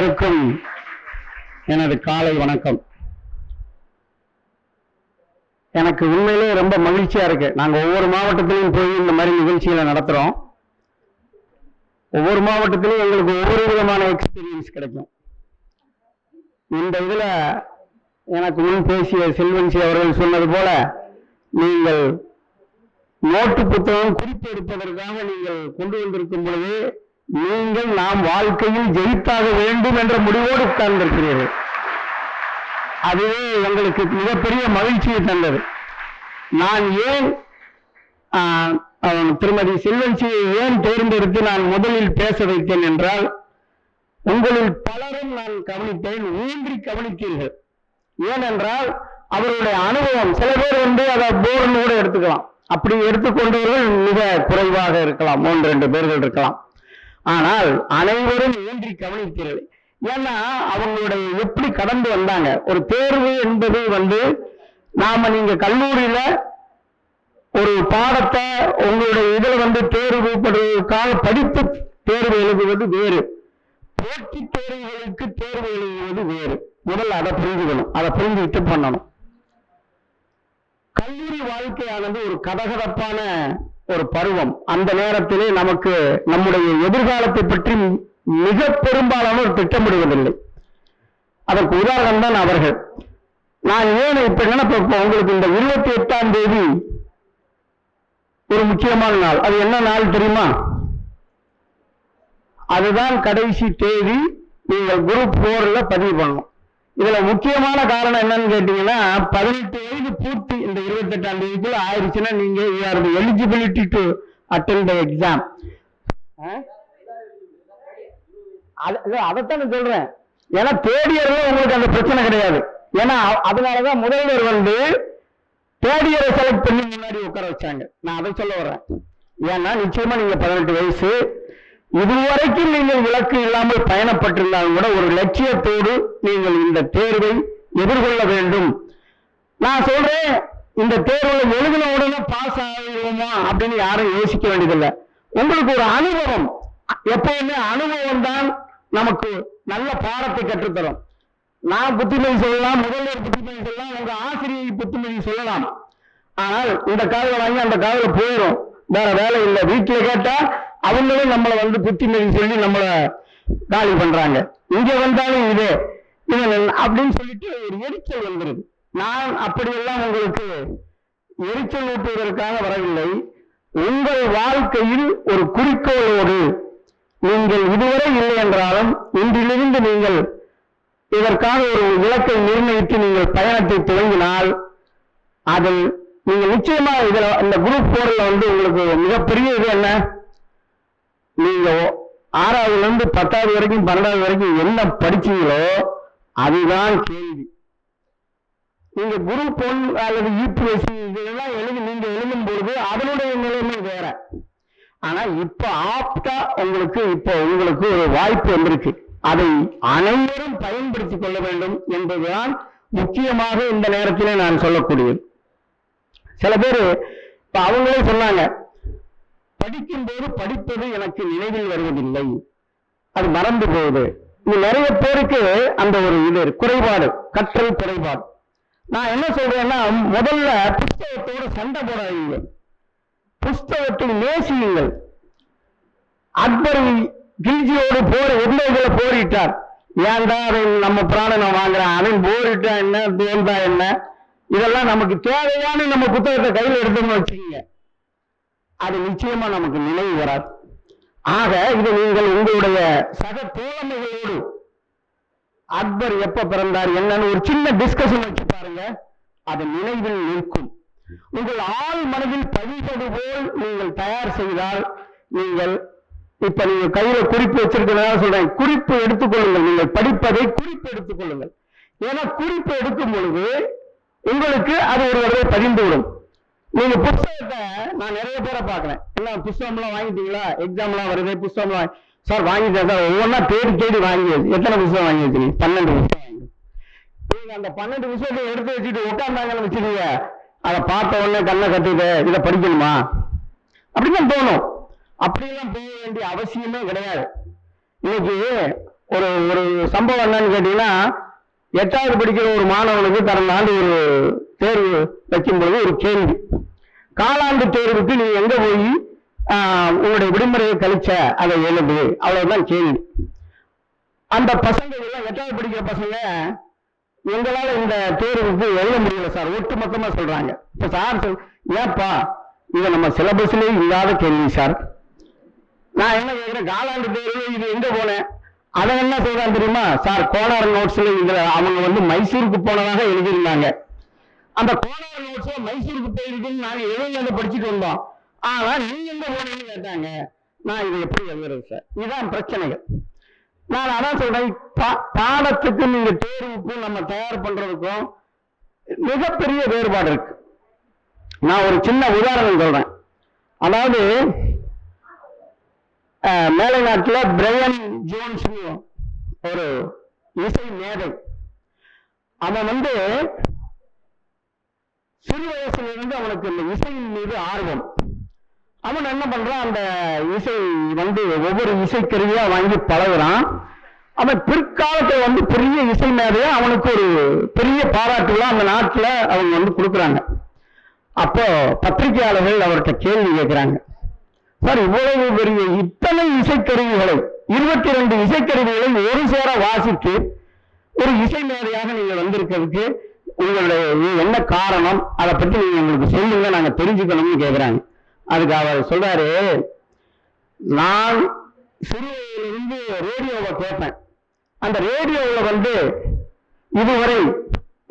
அனைவருக்கும் எனது காலை வணக்கம். எனக்கு உண்மையிலே ரொம்ப மகிழ்ச்சியா இருக்கு. நாங்க ஒவ்வொரு மாவட்டத்திலையும் போய் இந்த மாதிரி நிகழ்ச்சிகளை நடத்துறோம். ஒவ்வொரு மாவட்டத்திலையும் எங்களுக்கு ஒவ்வொரு விதமான எக்ஸ்பீரியன்ஸ் கிடைக்கும். இந்த இதுல எனக்கு முன் பேசிய செல்வன்சி அவர்கள் சொன்னது போல நீங்கள் நோட்டு புத்தகம் குறிப்பு எடுப்பதற்காக நீங்கள் கொண்டு வந்திருக்கும் பொழுது நீங்கள் நாம் வாழ்க்கையில் ஜெயித்தாக வேண்டும் என்ற முடிவோடு உட்கார்ந்திருக்கிறீர்கள். அதுவே எங்களுக்கு மிகப்பெரிய மகிழ்ச்சியை தந்தது. நான் ஏன் திருமதி செல்வன்சியை ஏன் தேர்ந்தெடுத்து நான் முதலில் பேச வைத்தேன் என்றால் உங்களில் பலரும் நான் கவனித்தேன் ஊன்றி கவனித்தீர்கள். ஏனென்றால் அவருடைய அனுபவம் சில பேர் வந்து அதை போர்னு கூட எடுத்துக்கலாம். அப்படி எடுத்துக்கொண்டவர்கள் மிக குறைவாக இருக்கலாம் ஒன்று ரெண்டு பேர்கள் இருக்கலாம். ஆனால் அனைவரும் ஊன்றி கவனித்தீர்கள். ஏன்னா அவங்களுடைய எப்படி கடந்து வந்தாங்க? ஒரு தேர்வு என்பது வந்து நாம நீங்க கல்லூரியில ஒரு பாடத்தை உங்களுடைய இதில் வந்து தேர்வு படுவதற்காக படித்து தேர்வு எழுதுவது வேறு. போட்டி தேர்வுகளுக்கு தேர்வு எழுதுவது வேறு. முதல்ல அதை புரிஞ்சுக்கணும். அதை புரிஞ்சுக்கிட்டு பண்ணணும். கல்லூரி வாழ்க்கையானது ஒரு கதகதப்பான ஒரு பருவம். அந்த நேரத்திலே நமக்கு நம்முடைய எதிர்காலத்தை பற்றி மிக பெரும்பாலானோர் திட்டமிடுவதில்லை. அதற்கு உதாரணம் தான் அவர்கள். நான் ஏன் இப்ப நினைப்ப உங்களுக்கு இந்த இருபத்தி எட்டாம் தேதி ஒரு முக்கியமான நாள். அது என்ன நாள் தெரியுமா? அதுதான் கடைசி தேதி நீங்கள் குரூப் போர்ல பதிவு பண்ணணும். இதுல முக்கியமான காரணம் என்னன்னு கேட்டீங்கன்னா பதினெட்டு வயது பூர்த்தி இந்த இருபத்தி எட்டாம் தேதிக்குள்ள ஆயிடுச்சுன்னா நீங்க eligibility to attend the exam அதைத்தான் சொல்றேன். ஏன்னா தேர்ட் இயர்ல உங்களுக்கு அந்த பிரச்சனை கிடையாது. ஏன்னா அதனாலதான் முதல்வர் வந்து தேர்ட் இயரை செலக்ட் பண்ணி முன்னாடி உட்கார வச்சாங்க. நான் அதை சொல்ல வர்றேன். ஏன்னா நிச்சயமா நீங்க பதினெட்டு வயசு இதுவரைக்கும் நீங்கள் இலக்கு இல்லாமல் பயணப்பட்டிருந்தாலும் கூட ஒரு லட்சியத்தோடு நீங்கள் இந்த தேர்வை எதிர்கொள்ள வேண்டும். நான் சொல்றேன் இந்த தேர்வுல எழுதின உடனே பாஸ் ஆகிடுவோமா அப்படின்னு யாரும் யோசிக்க வேண்டியதில்லை. உங்களுக்கு ஒரு அனுபவம். எப்பவுமே அனுபவம் தான் நமக்கு நல்ல பாடத்தை கற்றுத்தரும். நான் புத்திமதி சொல்லலாம் முதல்வர் புத்திமதி சொல்லலாம் உங்க ஆசிரியை புத்திமதி சொல்லலாம். ஆனால் இந்த காதல வாங்கி அந்த காதல போயிடும் வேற வேலை இல்லை. வீட்டில் கேட்டா அவங்களே நம்மளை வந்து புத்திமதி சொல்லி நம்மளை காலி பண்றாங்க. இங்க வந்தாலும் இது இவன் அப்படின்னு சொல்லிட்டு ஒரு எரிச்சல் வந்துருது. நான் அப்படியெல்லாம் உங்களுக்கு எரிச்சல் ஊட்டுவதற்காக வரவில்லை. உங்கள் வாழ்க்கையில் ஒரு குறிக்கோளோடு நீங்கள் இதுவரை இல்லை என்றாலும் இன்றிலிருந்து நீங்கள் இதற்கான ஒரு இலக்கை நிர்ணயித்து நீங்கள் பயணத்தை துவங்கினால் அதில் நீங்கள் நிச்சயமா இதுல இந்த குரூப் போர்ல வந்து உங்களுக்கு மிகப்பெரிய இது என்ன? நீங்க ஆறாவதுல இருந்து பத்தாவது வரைக்கும் பன்னெண்டாவது வரைக்கும் என்ன படிச்சீங்களோ அதுதான் கேள்வி. நீங்க குரூப் ஒன் அல்லது யூபிஎஸ்சி இதெல்லாம் எழுதி நீங்க எழுதும் பொழுது அதனுடைய நிலைமை வேற. ஆனா இப்ப ஆப்டா உங்களுக்கு இப்போ உங்களுக்கு ஒரு வாய்ப்பு வந்திருக்கு. அதை அனைவரும் பயன்படுத்திக் கொள்ள வேண்டும் என்பதுதான் முக்கியமாக இந்த நேரத்திலே நான் சொல்லக்கூடியது. சில பேர் இப்ப அவங்களே சொன்னாங்க படிக்கும் போது படிப்பது எனக்கு நினைவில் வருவதில்லை. அது மறந்து போகுது. இது நிறைய பேருக்கு அந்த ஒரு இது குறைபாடு கற்றல் குறைபாடு. நான் என்ன சொல்றேன்னா முதல்ல புஸ்தகத்தோடு சண்டை போடாதீங்க. புஸ்தகத்தை நேசியுங்கள். அக்பர் கில்ஜியோடு போர் எந்த போரிட்டார். ஏன்டா அவன் நம்ம பிராணனை வாங்குறான் அவன் போரிட்டா என்ன தோன்றா என்ன? இதெல்லாம் நமக்கு தேவையான நம்ம புத்தகத்தை கையில் எடுத்தோம்னு வச்சுக்கோங்க. அது நிச்சயமா நமக்கு நினைவு வராது. ஆக இது நீங்கள் உங்களுடைய சக தோழமைகளோடு அக்பர் எப்ப பிறந்தார் என்னன்னு ஒரு சின்ன டிஸ்கஷன் வச்சு பாருங்க. அது நினைவில் நிற்கும். உங்கள் ஆள் மனதில் பதிவது போல் நீங்கள் தயார் செய்தால் நீங்கள் இப்ப நீங்க கையில குறிப்பு வச்சிருக்கிறதா சொல்றேன். குறிப்பு எடுத்துக்கொள்ளுங்கள் நீங்கள் படிப்பதை குறிப்பு எடுத்துக்கொள்ளுங்கள் ஏன்னா குறிப்பு எடுக்கும் பொழுது உங்களுக்கு அது ஒரு தடவை பதிந்து விடும். நீங்க புஸ்தகத்தை நான் நிறைய பேரை பார்க்கிறேன். என்ன புஸ்தகம்லாம் வாங்கிட்டீங்களா? எக்ஸாம்லாம் வருது புஸ்தகம்லாம் வாங்கி- சார் வாங்கிட்டேன் சார். ஒவ்வொன்றா தேடி தேடி வாங்கி எத்தனை புஸ்தகம் வாங்கி வச்சிருக்கீங்க பன்னெண்டு புஸ்தகம் வாங்கி நீங்க அந்த பன்னெண்டு புஸ்தகத்தை எடுத்து வச்சுட்டு உட்காந்தாங்கன்னு வச்சுக்கீங்க. அதை பார்த்த உடனே கண்ணை கட்டிட்டு இதை படிக்கணுமா? அப்படிதான் தோணும். அப்படியெல்லாம் போக வேண்டிய அவசியமே கிடையாது. இன்னைக்கு ஒரு ஒரு சம்பவம் என்னன்னு கேட்டீங்கன்னா எட்டாவது படிக்கிற ஒரு மாணவனுக்கு கடந்த ஆண்டு ஒரு தேர்வு வைக்கும்போது ஒரு கேள்வி. காலாண்டு தேர்வுக்கு நீ எங்க போய் உங்களுடைய விடுமுறையை கழிச்ச? அதை எழுது. அவ்வளவுதான் கேள்வி. அந்த பசங்க எல்லாம் எட்டாவது படிக்கிற பசங்க எங்களால இந்த தேர்வுக்கு எழுத முடியல சார். ஒட்டு மொத்தமா சொல்றாங்க. இப்ப சார் சொல் ஏப்பா இது நம்ம சிலபஸ்லயே இல்லாத கேள்வி சார். நான் என்ன கேட்கிறேன் காலாண்டு தேர்வு இது எங்க போனேன் அதை என்ன சொல்றான் தெரியுமா? சார் கோனார் நோட்ஸ்ல இதுல அவங்க வந்து மைசூருக்கு போனதாக எழுதியிருந்தாங்க. அந்த கோனார் நோட்ஸ்ல மைசூருக்கு போயிருக்குன்னு நாங்க எழுதுனதை படிச்சுட்டு வந்தோம். ஆனா நீங்க எங்க போனீங்கன்னு கேட்டாங்க. நான் இதை எப்படி எழுதுறது சார் இதுதான் பிரச்சனைகள். நான் அதான் சொல்றேன் பா- பாடத்துக்கு நீங்க தேர்வுக்கும் நம்ம தயார் பண்றதுக்கும் மிகப்பெரிய வேறுபாடு இருக்கு. நான் ஒரு சின்ன உதாரணம் சொல்றேன். அதாவது மேலை நாட்டில் பிரையன் ஜோன்ஸ் ஒரு இசை மேதை. அவன் வந்து சிறு வயசுல இருந்து அவனுக்கு இந்த இசையின் மீது ஆர்வம். அவன் என்ன பண்றான்? அந்த இசை வந்து ஒவ்வொரு இசைக்கருவியா வாங்கி பழகுறான். அவன் பிற்காலத்தில் வந்து பெரிய இசை மேதையா அவனுக்கு ஒரு பெரிய பாராட்டுலாம் அந்த நாட்டில் அவங்க வந்து கொடுக்குறாங்க. அப்போ பத்திரிகையாளர்கள் அவர்கிட்ட கேள்வி கேட்குறாங்க. சார் இவ்வளவு பெரிய இத்தனை இசைக்கருவிகளை இருபத்தி ரெண்டு இசைக்கருவிகளை ஒரு சேர வாசித்து ஒரு இசை மேதையாக நீங்கள் வந்திருக்கிறதுக்கு உங்களுடைய என்ன காரணம்? அதை பற்றி நீங்கள் எங்களுக்கு சொல்லுங்க நாங்கள் தெரிஞ்சுக்கணும்னு கேட்குறாங்க அதுக்கு அவர் சொல்றாரு நான் சிறுவயிலிருந்து ரேடியோவை கேட்பேன். அந்த ரேடியோவில் வந்து இதுவரை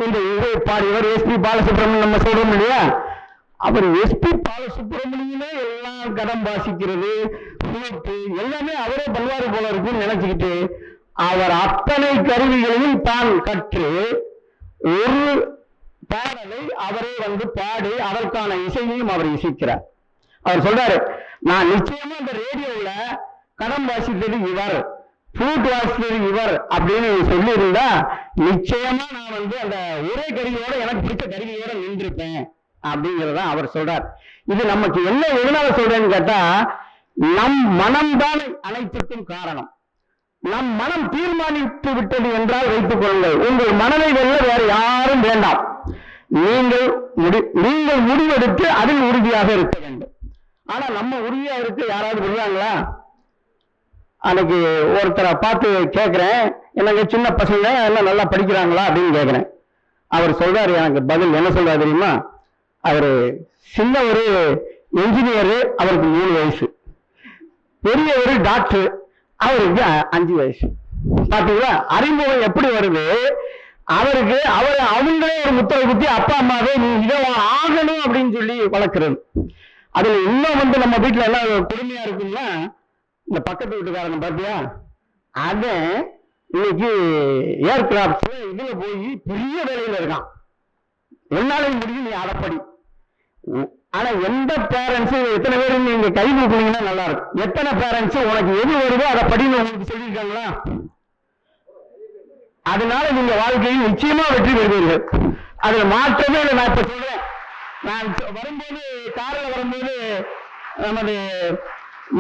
இந்த இதை பாடியவர் எஸ்பி பாலசுப்ரமணியம் நம்ம சொல்றோம் இல்லையா? அவர் எஸ்பி பாலசுப்ரமணியமே எல்லாம் கடம் வாசிக்கிறது flute, எல்லாமே அவரே பண்ணுவாரு போல இருக்குன்னு நினைச்சுக்கிட்டு அவர் அத்தனை கருவிகளையும் தான் கற்று ஒரு பாடலை அவரே வந்து பாடி அதற்கான இசையையும் அவர் இசைக்கிறார். அவர் சொல்றாரு நான் நிச்சயமா இந்த ரேடியோவில் கடம் வாசித்தது இவர் ஃப்ளூட் வாசித்தது இவர் அப்படின்னு சொல்லி இருந்தா நிச்சயமா நான் வந்து அந்த ஒரே கருவியோட எனக்கு பிடிச்ச கருவியோட நின்றுப்பேன் அப்படிங்கிறத அவர் சொல்றார். இது நமக்கு என்ன எதனால சொல்றேன்னு கேட்டா நம் மனம்தான் அனைத்துக்கும் காரணம். நம் மனம் தீர்மானித்து விட்டது என்றால் வைத்துக் கொள்ளுங்கள். உங்கள் மனதை வெல்ல வேற யாரும் வேண்டாம். நீங்கள் முடி நீங்கள் முடிவெடுத்து அதில் உறுதியாக இருக்க வேண்டும். ஆனா நம்ம உறுதியா இருக்க யாராவது விடுறாங்களா? அன்னைக்கு ஒருத்தரை பார்த்து கேட்குறேன் எனக்கு சின்ன பசங்க எல்லாம் நல்லா படிக்கிறாங்களா அப்படின்னு கேட்குறேன் அவர் சொல்றாரு எனக்கு பதில் என்ன சொல்றாரு தெரியுமா? அவர் சின்ன ஒரு என்ஜினியரு அவருக்கு மூணு வயசு. பெரிய ஒரு டாக்டர் அவருக்கு அஞ்சு வயசு. பாத்தீங்களா? அறிமுகம் எப்படி வருது? அவருக்கு அவர் அவங்களே ஒரு முத்திரை குத்தி அப்பா அம்மாவே நீ இதை ஆகணும் அப்படின்னு சொல்லி வளர்க்கிறது. அதுல இன்னும் வந்து நம்ம வீட்டுல எல்லாம் கொடுமையா இருக்குன்னா இந்த பக்கத்து வீட்டுக்காரங்க பாத்தியா? அவன் இன்னைக்கு ஏர்கிராப்ட்ல இதுல போய் பெரிய வேலையில இருக்கான். என்னாலையும் முடியும் நீ அடப்படி. ஆனா எந்த பேரண்ட்ஸ் எத்தனை பேர் நீங்க கை தூக்குனீங்கன்னா நல்லா இருக்கும் எத்தனை பேரண்ட்ஸ் உனக்கு எது வருதோ அதை படின்னு உங்களுக்கு சொல்லியிருக்காங்களா? அதனால நீங்க வாழ்க்கையில் நிச்சயமா வெற்றி பெறுவீர்கள். அதுல மாற்றமே இல்லை நான் இப்ப சொல்றேன். நான் வரும்போது காரில் வரும்போது நமது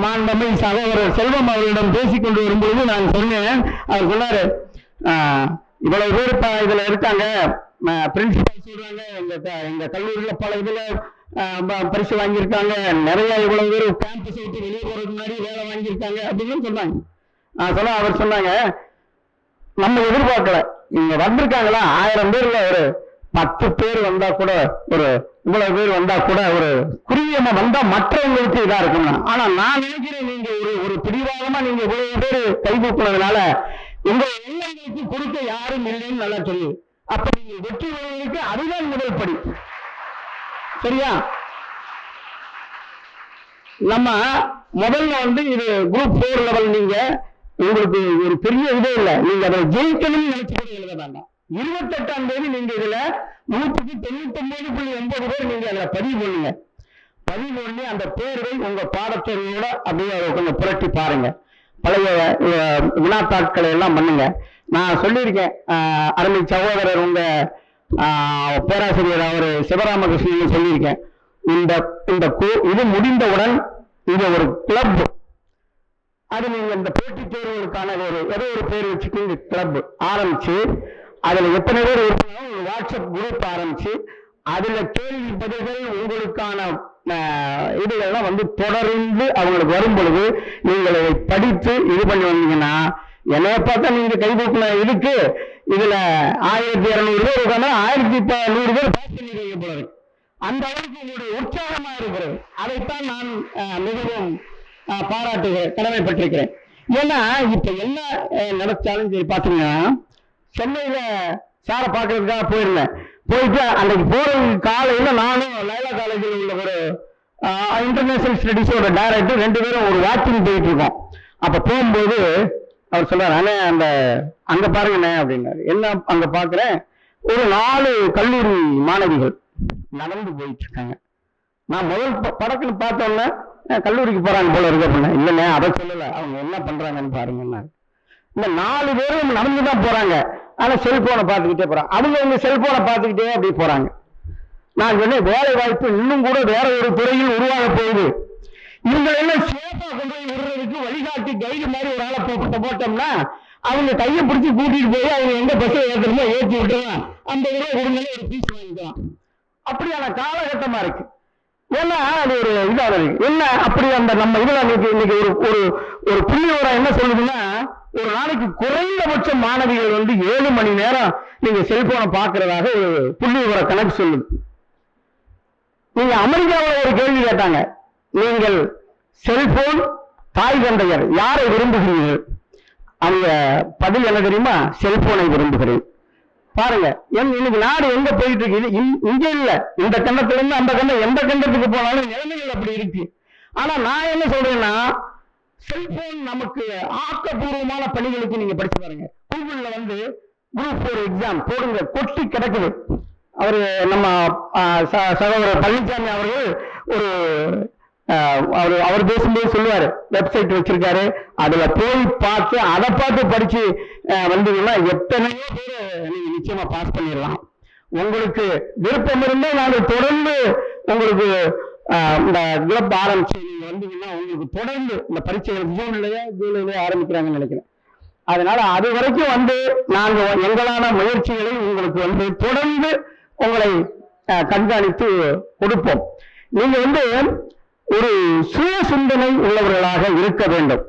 மாண்பமை சகோதரர் செல்வம் அவர்களிடம் பேசிக்கொண்டு வரும்பொழுது நான் சொன்னேன். அவர் சொன்னாரு இவ்வளவு பேர் இப்ப இதுல இருக்காங்க. பிரின்சிபல் சொல்றாங்க எங்க எங்க கல்லூரியில பல இதுல பரிசு வாங்கியிருக்காங்க. நிறைய இவ்வளவு பேர் கேம்பஸ் விட்டு வெளியே போறதுக்கு முன்னாடி வேலை வாங்கியிருக்காங்க அப்படின்னு சொன்னாங்க. நான் சொன்ன அவர் சொன்னாங்க நம்ம எதிர்பார்க்கல. இங்க வந்திருக்காங்களா? ஆயிரம் பேர்ல ஒரு பத்து பேர் வந்தா கூட ஒரு இவ்வளவு பேர் வந்தா கூட ஒரு குறுகியமா வந்தா மற்றவங்களுக்கு இதா இருக்கும்னா. ஆனா நான் நினைக்கிறேன் நீங்க ஒரு ஒரு பிடிவாதமா நீங்க இவ்வளவு பேர் கை தூக்குனதுனால உங்க எண்ணங்களுக்கு கொடுக்க யாரும் இல்லைன்னு நல்லா சொல்லு அப்ப நீங்க வெற்றி பெறுவதற்கு அதுதான் முதல் படி. சரியா? நம்ம முதல்ல வந்து இது குரூப் போர் லெவல் நீங்க உங்களுக்கு ஒரு பெரிய இதே இல்லை. நீங்க அதை ஜெயிக்கணும்னு நினைச்சு எழுத வேண்டாம். இருபத்தெட்டாம் தேதி நீங்க இதுல நூற்றுக்கு தொண்ணூத்தி ஒன்பது புள்ளி ஒன்பது பேர் நீங்க அதுல பதிவு பண்ணுங்க. பதிவு பண்ணி அந்த தேர்வை உங்க பாடத்தேர்வோட அப்படியே கொஞ்சம் புரட்டி பாருங்க. பழைய வினாத்தாட்களை எல்லாம் பண்ணுங்க. நான் சொல்லியிருக்கேன் அருமை சகோதரர் உங்க பேராசிரியர் அவர் சிவராமகிருஷ்ணன் சொல்லியிருக்கேன். இந்த இந்த இது முடிந்தவுடன் இது ஒரு கிளப் அது நீங்க இந்த போட்டித் தேர்வுகளுக்கான ஒரு ஏதோ ஒரு பேர் வச்சுட்டு கிளப் ஆரம்பிச்சு அதுல எத்தனை பேர் இருப்பாங்க ஒரு வாட்ஸ்அப் குரூப் ஆரம்பிச்சு அதுல கேள்வி பதில்கள் உங்களுக்கான இதுகள்லாம் வந்து தொடர்ந்து அவங்களுக்கு வரும் பொழுது நீங்கள் படித்து இது பண்ணி வந்தீங்கன்னா என்னைய பார்த்தா நீங்க கை தூக்கின இதுக்கு இதுல ஆயிரத்தி இருநூறு பேர் உட்காந்தா ஆயிரத்தி நூறு பேர் பாஸ் பண்ணிருக்கீங்க போல இருக்கு அந்த அளவுக்கு உங்களுடைய உற்சாகமா இருக்கிறது. அதைத்தான் நான் மிகவும் பாராட்டு பாராட்டுகிறேன் கடமைப்பட்டிருக்கிறேன். ஏன்னா இப்ப என்ன ஆஹ், சரி பாத்தீங்கன்னா சென்னையில சாரை பாக்குறதுக்காக போயிருந்தேன். போயிட்டு அன்னைக்கு போறதுக்கு காலையில நானும் லைலா காலேஜில் உள்ள ஒரு இன்டர்நேஷனல் ஸ்டடீஸோட டைரக்டர் ரெண்டு பேரும் ஒரு வாக்கிங் போயிட்டு இருக்கோம். அப்ப போகும்போது அவர் சொல்றாரு அண்ணே அந்த அங்க பாருங்கண்ணே அப்படின்னாரு. என்ன அங்க பாக்குறேன் ஒரு நாலு கல்லூரி மாணவிகள் நடந்து போயிட்டு இருக்காங்க நான் முதல் படக்குன்னு பார்த்தோன்னே கல்லூரிக்கு போறாங்க போல இருக்க அப்படின்னா இல்லைண்ணே அதை சொல்லல. அவங்க என்ன பண்றாங்கன்னு பாருங்கன்னாரு இந்த நாலு பேரும் நடந்து தான் போறாங்க. ஆனா செல்போனை பார்த்துக்கிட்டே போறாங்க. அவங்க அவங்க செல்போனை பார்த்துக்கிட்டே அப்படி போறாங்க. நான் சொன்னேன் வேலை வாய்ப்பு இன்னும் கூட வேற ஒரு துறையில் உருவாக போகுது. இவங்களை எல்லாம் சேஃபா கொண்டு போய் விடுறதுக்கு வழிகாட்டி கைடு மாதிரி ஒரு ஆளை போட்டு போட்டோம்னா அவங்க கையை பிடிச்சி கூட்டிட்டு போய் அவங்க எந்த பஸ்ஸை ஏற்றணுமோ ஏற்றி விட்டுறலாம் அந்த இதில் கொடுங்களே ஒரு பீஸ் வாங்கிக்கலாம் அப்படியான காலகட்டமா இருக்கு. ஏன்னா அது ஒரு இதாக இருக்கு என்ன அப்படி அந்த நம்ம இதுல இன்னைக்கு இன்னைக்கு ஒரு ஒரு ஒரு புள்ளி என்ன சொல்லுதுன்னா ஒரு நாளைக்கு குறைந்தபட்ச மாணவிகள் வந்து ஏழு மணி நேரம் நீங்க செல்போனை பார்க்கறதாக ஒரு புள்ளி விவர கணக்கு சொல்லுது. நீங்க அமெரிக்காவில் ஒரு கேள்வி கேட்டாங்க. நீங்கள் செல்போன் தாய் தந்தையர் யாரை விரும்புகிறீர்கள்? அவங்க பதில் என்ன தெரியுமா? செல்போனை விரும்புகிறேன். பாருங்க இன்னைக்கு நாடு எங்க போயிட்டு இருக்கு இங்கே இங்க- இல்ல. இந்த கண்டத்துல இருந்து அந்த கண்டம் எந்த கண்டத்துக்கு போனாலும் நிலைமைகள் அப்படி இருக்கு. ஆனா நான் என்ன சொல்றேன்னா செல்போன் நமக்கு ஆக்கப்பூர்வமான பணிகளுக்கு நீங்க படிச்சு பாருங்க. கூகுள்ல வந்து குரூப் ஃபோர் எக்ஸாம் போடுங்க. கொட்டி கிடக்குது. அவரு நம்ம ச- சகோதரர் பழனிசாமி அவர்கள் ஒரு அவர் அவர் பேசும்போது சொல்லுவார் வெப்சைட் வச்சிருக்காரு. அதுல போய் பார்த்து அதை பார்த்து படிச்சு வந்தீங்கன்னா எத்தனையோ பேர் நீங்க நிச்சயமா பாஸ் பண்ணிடலாம். உங்களுக்கு விருப்பம் இருந்தால் நாங்கள் தொடர்ந்து உங்களுக்கு இந்த கிளப் ஆரம்பிச்சு நீங்க வந்தீங்கன்னா உங்களுக்கு தொடர்ந்து இந்த பரீட்சைகள் ஜூன் ஜூலைலயே ஆரம்பிக்கிறாங்கன்னு நினைக்கிறேன். அதனால அது வரைக்கும் வந்து நாங்க எங்களான முயற்சிகளை உங்களுக்கு வந்து தொடர்ந்து உங்களை கண்காணித்து கொடுப்போம். நீங்க வந்து ஒரு சுய சிந்தனை உள்ளவர்களாக இருக்க வேண்டும்.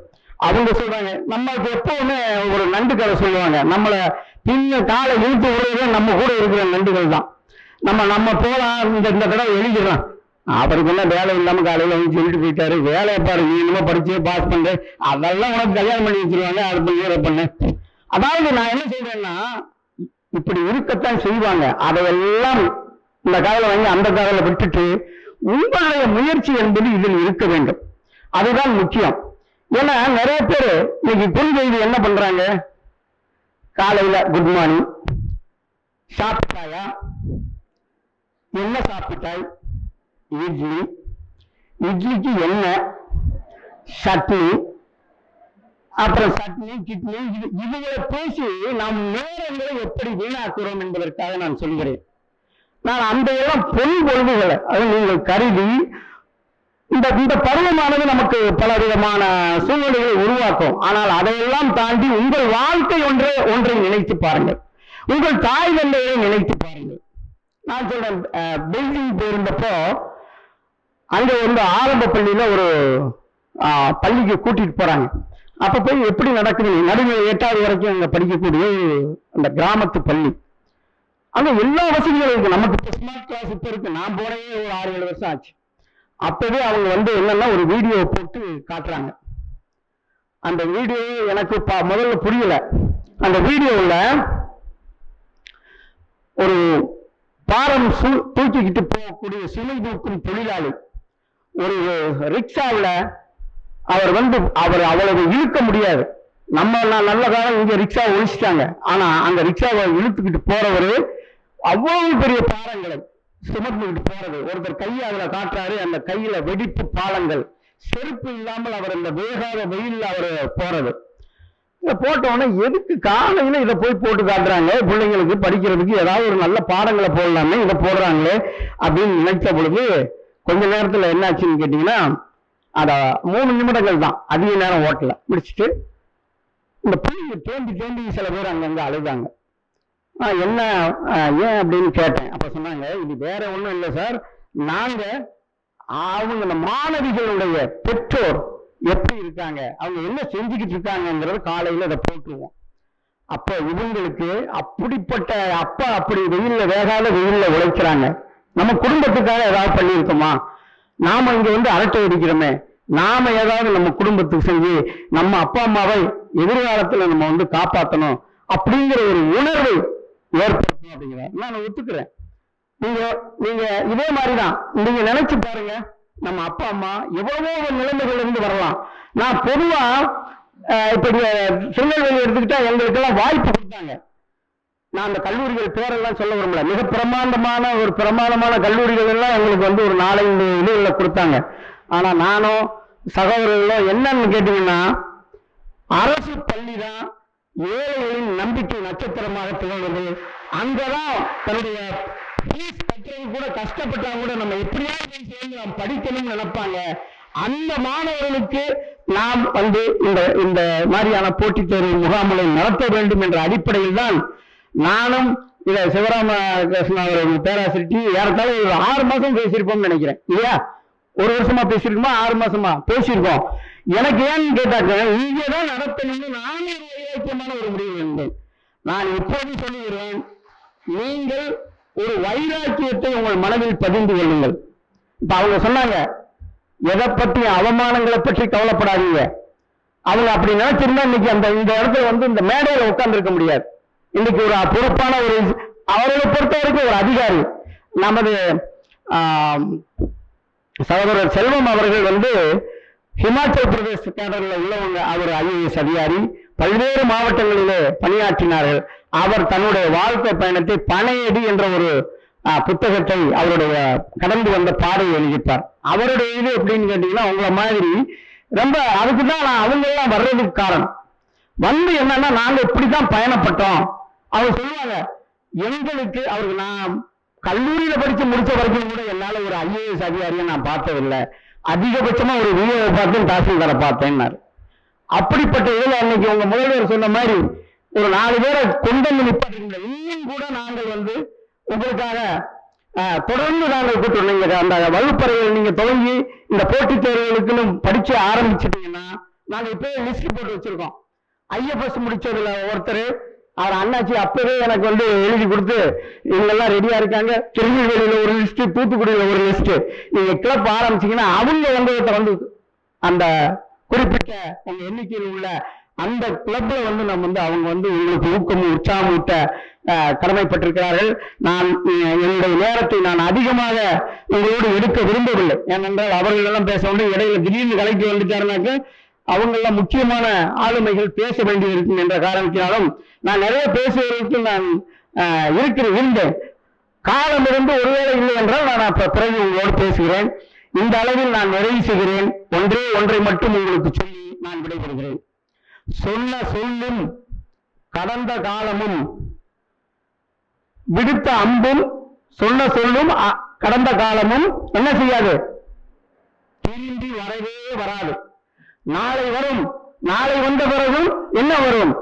அவங்க சொல்றாங்க நம்மளுக்கு எப்பவுமே ஒரு நண்டுகரை சொல்லுவாங்க. நம்மள பின்ன காலை இழுத்து உடையவே நம்ம கூட இருக்கிற நண்டுகள் தான். நம்ம நம்ம போலாம் இந்த இந்த தடவை எழுதிடலாம். அவருக்கு என்ன வேலை இல்லாம காலையில வந்து சொல்லிட்டு போயிட்டாரு. வேலையை பாரு நீ என்னமோ படிச்சு பாஸ் பண்ணு. அதெல்லாம் உனக்கு கல்யாணம் பண்ணி வச்சிருவாங்க அது பண்ணி இதை பண்ணு. அதாவது நான் என்ன சொல்றேன்னா இப்படி இருக்கத்தான் செய்வாங்க. அதையெல்லாம் இந்த காதல வாங்கி அந்த காதல விட்டுட்டு உங்களுடைய முயற்சி என்பது இதில் இருக்க வேண்டும். அதுதான் முக்கியம். ஏன்னா நிறைய பேர் இன்னைக்கு குறுஞ்செய்தி என்ன பண்றாங்க? காலையில குட் மார்னிங் சாப்பிட்டாயா? என்ன சாப்பிட்டாய்? இட்லி. இட்லிக்கு என்ன? சட்னி. அப்புறம் சட்னி கிட்னி இது இதுகளை பேசி நாம் நேரங்களை எப்படி வீணாக்குறோம் என்பதற்காக நான் சொல்கிறேன். நான் அந்த எல்லாம் பொன் பொழுதுகளை அது நீங்கள் கருதி இந்த இந்த பருவமானது நமக்கு பல விதமான சூழ்நிலைகளை உருவாக்கும். ஆனால் அதையெல்லாம் தாண்டி உங்கள் வாழ்க்கை ஒன்றே ஒன்றை நினைத்து பாருங்கள். உங்கள் தாய் தந்தையை நினைத்து பாருங்கள். நான் சொல்றேன் பெய்ஜிங் போயிருந்தப்போ அங்க வந்து ஆரம்ப பள்ளியில ஒரு பள்ளிக்கு கூட்டிட்டு போறாங்க. அப்ப போய் எப்படி நடக்குது? நடுநிலை எட்டாவது வரைக்கும் அங்க படிக்கக்கூடிய அந்த கிராமத்து பள்ளி. அங்க எல்லா வசதிகளும் இருக்கு. நமக்கு ஸ்மார்ட் கிளாஸ் இப்ப இருக்கு. நான் போனே ஒரு ஆறு ஏழு வருஷம் ஆச்சு. அப்பவே அவங்க வந்து என்னன்னா ஒரு வீடியோ போட்டு காட்டுறாங்க. அந்த வீடியோ எனக்கு ப- முதல்ல புரியல. அந்த வீடியோவில் ஒரு பாரம் தூக்கிக்கிட்டு போகக்கூடிய சுமை தூக்கும் தொழிலாளி ஒரு ரிக்ஷாவில் அவர் வந்து அவர் அவ்வளவு இழுக்க முடியாது. நம்ம நான் நல்ல காலம் இங்க ரிக்ஷா ஒழிச்சிட்டாங்க. ஆனா அந்த ரிக்ஷாவை இழுத்துக்கிட்டு போறவரு அவ்வளவு பெரிய பாரங்களை சுமந்துக்கிட்டு போறது. ஒருத்தர் கையை அதுல காட்டுறாரு அந்த கையில வெடிப்பு பாலங்கள். செருப்பு இல்லாமல் அவர் அந்த வேகாத வெயில்ல அவர் போறது. இதை போட்ட உடனே எதுக்கு காலையில இதை போய் போட்டு காட்டுறாங்க? பிள்ளைங்களுக்கு படிக்கிறதுக்கு ஏதாவது ஒரு நல்ல பாடங்களை போடலாமே இதை போடுறாங்களே அப்படின்னு நினைச்ச பொழுது கொஞ்ச நேரத்துல என்னாச்சுன்னு கேட்டீங்கன்னா அத மூணு நிமிடங்கள் தான். அதிக நேரம் ஓட்டல. முடிச்சுட்டு இந்த புள்ளியை தேண்டி தேண்டி சில பேர் அங்கங்க அழுதாங்க. என்ன? ஏன் அப்படின்னு கேட்டேன். அப்ப சொன்னாங்க இது வேற ஒன்றும் இல்லை சார். நாங்க அவங்க மாணவிகளுடைய பெற்றோர் எப்படி இருக்காங்க அவங்க என்ன செஞ்சுக்கிட்டு இருக்காங்கங்கிறத காலையில அதை போட்டுருவோம். அப்ப இவங்களுக்கு அப்படிப்பட்ட அப்பா அப்படி வெயில்ல வேகாத வெயில்ல உழைக்கிறாங்க. நம்ம குடும்பத்துக்காக ஏதாவது பண்ணியிருக்கோமா? நாம இங்க வந்து அரட்டை அடிக்கிறோமே. நாம ஏதாவது நம்ம குடும்பத்துக்கு செஞ்சு நம்ம அப்பா அம்மாவை எதிர்காலத்துல நம்ம வந்து காப்பாற்றணும் அப்படிங்கிற ஒரு உணர்வு ஏற்படுத்தும் அப்படிங்கிறேன் நான் ஒத்துக்கிறேன். நீங்க நீங்க இதே மாதிரிதான். நீங்க நினைச்சு பாருங்க நம்ம அப்பா அம்மா எவ்வளவோ ஒரு நிலைமைகள் இருந்து வரலாம். நான் பொதுவா இப்ப நீங்க திருநெல்வேலி எடுத்துக்கிட்டா எங்களுக்கெல்லாம் வாய்ப்பு கொடுத்தாங்க. நான் அந்த கல்லூரிகள் பேரெல்லாம் சொல்ல விரும்பல. மிக பிரமாண்டமான ஒரு பிரமாண்டமான கல்லூரிகள் எல்லாம் எங்களுக்கு வந்து ஒரு நாலஞ்சு இதுகளில் கொடுத்தாங்க. ஆனா நானும் சகோதரர்களும் என்னன்னு கேட்டீங்கன்னா அரசு பள்ளி தான் ஏழைகளின் நம்பிக்கை நட்சத்திரமாக திகழ்வது அங்கதான் தன்னுடைய ஃபீஸ் கட்டுறது கூட கஷ்டப்பட்டா கூட நம்ம எப்படியாவது சேர்ந்து நாம் படிக்கணும்னு நினைப்பாங்க. அந்த மாணவர்களுக்கு நாம் வந்து இந்த இந்த மாதிரியான போட்டித் தேர்வு முகாம்களை நடத்த வேண்டும் என்ற அடிப்படையில் தான் நானும் இத சிவராம கிருஷ்ணன் அவர்கள் பேராசிரியர் ஏறத்தாழ ஒரு ஆறு மாசம் பேசியிருப்போம்னு நினைக்கிறேன். இல்லையா? ஒரு வருஷமா பேசியிருக்கோமா? ஆறு மாசமா? பேசியிருக்கோம். எனக்கு ஏன்னு கேட்டாக்க இங்கே தான் நடத்தணும்னு நானே ஒரு வைராக்கியமான ஒரு முடிவு வேண்டும் நான் எப்போதும் சொல்லுகிறேன் நீங்கள் ஒரு வைராக்கியத்தை உங்கள் மனதில் பதிந்து கொள்ளுங்கள். இப்ப அவங்க சொன்னாங்க எதை பற்றி அவமானங்களை பற்றி கவலைப்படாதீங்க. அவங்க அப்படி நினைச்சிருந்தா இன்னைக்கு அந்த இந்த இடத்துல வந்து இந்த மேடையில உட்கார்ந்து இருக்க முடியாது. இன்னைக்கு ஒரு பொறுப்பான ஒரு அவர்களை பொறுத்த வரைக்கும் ஒரு அதிகாரி. நமது சகோதரர் செல்வம் அவர்கள் வந்து ஹிமாச்சல் பிரதேச கேடர்ல உள்ளவங்க அவர் ஐஏஎஸ் அதிகாரி. பல்வேறு மாவட்டங்களிலே பணியாற்றினார்கள். அவர் தன்னுடைய வாழ்க்கை பயணத்தை பனையடி என்ற ஒரு புத்தகத்தை அவருடைய கடந்து வந்த பாதை எழுதிப்பார். அவருடைய இது எப்படின்னு கேட்டீங்கன்னா உங்களை மாதிரி ரொம்ப அதுக்கு தான் நான் அவங்க எல்லாம் வர்றதுக்கு காரணம். வந்து என்னன்னா நாங்க இப்படிதான் பயணப்பட்டோம். அவங்க சொல்லுவாங்க எங்களுக்கு அவருக்கு நான் கல்லூரியில படிச்சு முடிச்ச வரைக்கும் கூட என்னால ஒரு ஐஏஎஸ் அதிகாரியை நான் பார்த்ததில்லை. அதிகபட்சமா ஒரு விஓ பார்த்தேன் தாசில்தாரை பார்த்தேன்னாரு. அப்படிப்பட்ட இதில் அன்னைக்கு உங்க முதல்வர் சொன்ன மாதிரி ஒரு நாலு பேரை கொண்டு வந்து நிப்பாட்டுங்க இன்னும் கூட நாங்கள் வந்து உங்களுக்காக தொடர்ந்து நாங்கள் கூட்டுறோம் நீங்க அந்த வகுப்பறைகள் நீங்க தொடங்கி இந்த போட்டித் தேர்வுகளுக்குன்னு படிச்சு ஆரம்பிச்சிட்டீங்கன்னா நாங்கள் இப்பவே லிஸ்ட் போட்டு வச்சிருக்கோம். ஐஎஃப்எஸ் முடிச்சதுல ஒருத்தர் அவர் அண்ணாச்சி அப்பவே எனக்கு வந்து எழுதி கொடுத்து இவங்கெல்லாம் ரெடியா இருக்காங்க. திருநெல்வேலியில ஒரு லிஸ்ட் தூத்துக்குடியில ஒரு லிஸ்ட் நீங்க கிளப் ஆரம்பிச்சீங்கன்னா அவங்க வந்து வந்து அந்த குறிப்பிட்ட உங்க எண்ணிக்கையில் உள்ள அந்த கிளப்ல வந்து நம்ம வந்து அவங்க வந்து உங்களுக்கு ஊக்கம் உற்சாகம் ஊட்ட கடமைப்பட்டிருக்கிறார்கள். நான் என்னுடைய நேரத்தை நான் அதிகமாக உங்களோடு எடுக்க விரும்பவில்லை. ஏனென்றால் அவர்கள் எல்லாம் பேச வேண்டும் இடையில திடீர்னு கலைக்கு வந்துட்டாருனாக்க அவங்க எல்லாம் முக்கியமான ஆளுமைகள் பேச வேண்டியிருக்கும் என்ற காரணத்தினாலும் நான் நிறைய பேசுவதற்கு நான் அஹ், இருக்கிற இருந்தேன் காலம் இருந்து ஒருவேளை இல்லை என்றால் நான் அப்ப பிறகு உங்களோடு பேசுகிறேன். இந்த அளவில் நான் நிறைவு செய்கிறேன். ஒன்றே ஒன்றை மட்டும் உங்களுக்கு சொல்லி நான் விடைபெறுகிறேன். சொன்ன சொல்லும் கடந்த காலமும் விடுத்த அம்பும் சொன்ன சொல்லும் அ- கடந்த காலமும் என்ன செய்யாது? திரும்பி வரவே வராது. நாளை வரும். நாளை வந்த பிறகும் என்ன வரும்?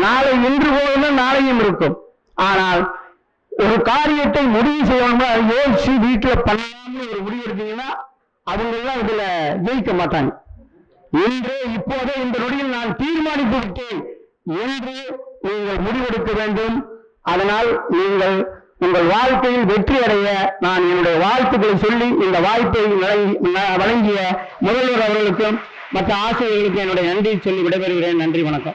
நாளை இன்று போகணும் நாளையும் இருக்கும். ஆனால் ஒரு காரியத்தை முடிவு செய்யணும்னா யோசிச்சு வீட்டுல பண்ணலாம்னு ஒரு முடிவு எடுத்தீங்கன்னா அவங்க எல்லாம் இதுல ஜெயிக்க மாட்டாங்க. இன்று இப்போதே இந்த நொடியில் நான் தீர்மானித்து விட்டேன். என்று நீங்கள் முடிவெடுக்க வேண்டும். அதனால் நீங்கள் உங்கள் வாழ்க்கையில் வெற்றி அடைய நான் என்னுடைய வாழ்த்துக்களை சொல்லி இந்த வாய்ப்பை வழங்கி- வழங்கிய முதல்வர் அவர்களுக்கும் மற்ற ஆசிரியர்களுக்கும் என்னுடைய நன்றியை சொல்லி விடைபெறுகிறேன். நன்றி வணக்கம்.